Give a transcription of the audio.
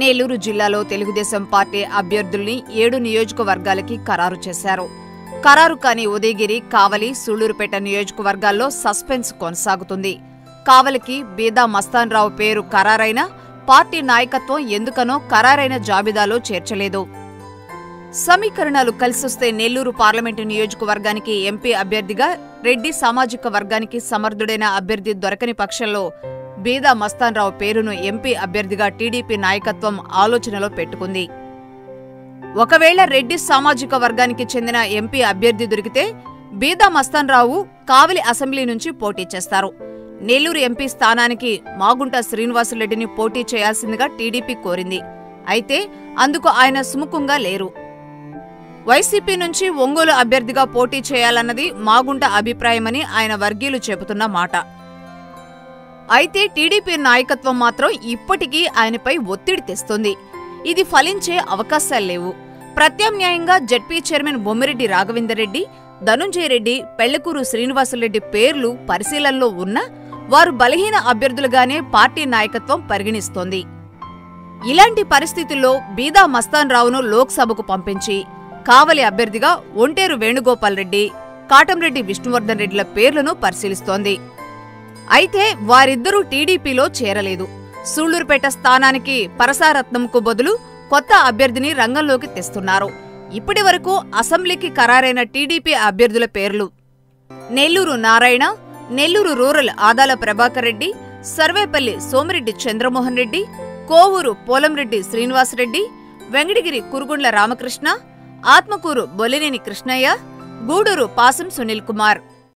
నేలూరు జిల్లాలో తెలుగుదేశం పార్టీ అభ్యర్థుల్ని ఏడు నియోజకవర్గాలకి ఖరారు చేశారు. ఖరారు కాని ఉదయగిరి కావలి సూళ్ళూరుపేట నియోజకవర్గాల్లో సస్పెన్స్ కొనసాగుతుంది. కావలికి బీదా మస్తాన్ రావు పేరు ఖరారైనా పార్టీ నాయకత్వం ఎందుకనో ఖరారైన జాబితాలో చేర్చలేదు. సమీకరణాలు కలిసొస్తే నెల్లూరు పార్లమెంటు నియోజకవర్గానికి ఎంపీ అభ్యర్థిగా రెడ్డి సామాజిక వర్గానికి సమర్థుడైన అభ్యర్థి దొరకని పక్షంలో బీదా మస్తాన్రావు పేరును ఎంపీ అభ్యర్థిగా టీడీపీ నాయకత్వం ఆలోచనలో పెట్టుకుంది. ఒకవేళ రెడ్డి సామాజిక వర్గానికి చెందిన ఎంపీ అభ్యర్థి దొరికితే బీదా మస్తాన్రావు కావలి అసెంబ్లీ నుంచి పోటీ చేస్తారు. నెల్లూరు ఎంపీ స్థానానికి మాగుంట శ్రీనివాసులరెడ్డిని పోటీ చేయాల్సిందిగా టీడీపీ కోరింది. అయితే అందుకు ఆయన సుముఖంగా లేరు. వైసీపీ నుంచి ఒంగోలు అభ్యర్థిగా పోటీ చేయాలన్నది మాగుంట అభిప్రాయమని ఆయన వర్గీయులు చెబుతున్న మాట. అయితే టీడీపీ నాయకత్వం మాత్రం ఇప్పటికీ ఆయనపై ఒత్తిడి తెస్తుంది. ఇది ఫలించే అవకాశాలు లేవు. ప్రత్యామ్నాయంగా జడ్పీ చైర్మన్ బొమ్మిరెడ్డి రాఘవేందర్రెడ్డి ధనుంజయ రెడ్డి పెళ్ళకూరు శ్రీనివాసులరెడ్డి పేర్లు పరిశీలనలో ఉన్నా వారు బలహీన అభ్యర్థులుగానే పార్టీ నాయకత్వం పరిగణిస్తోంది. ఇలాంటి పరిస్థితుల్లో బీదా మస్తాన్ రావును లోక్సభకు పంపించి కావలి అభ్యర్థిగా ఒంటేరు వేణుగోపాల్ రెడ్డి కాటంరెడ్డి విష్ణువర్ధన్ రెడ్డిల పేర్లను పరిశీలిస్తోంది. అయితే వారిద్దరూ టీడీపీలో చేరలేదు. సూళ్ళూరుపేట స్థానానికి పరసారత్నంకు బదులు కొత్త అభ్యర్థిని రంగంలోకి తెస్తున్నారు. ఇప్పటి వరకు అసెంబ్లీకి ఖరారైన టీడీపీ అభ్యర్థుల పేర్లు నెల్లూరు నారాయణ నెల్లూరు రూరల్ ఆదాల ప్రభాకర్ రెడ్డి సర్వేపల్లి సోమిరెడ్డి చంద్రమోహన్ రెడ్డి కోవూరు పోలంరెడ్డి శ్రీనివాసరెడ్డి వెంగడిగిరి కురుగుండ్ల రామకృష్ణ ఆత్మకూరు బొలినేని కృష్ణయ్య గూడూరు పాసం సునీల్ కుమార్.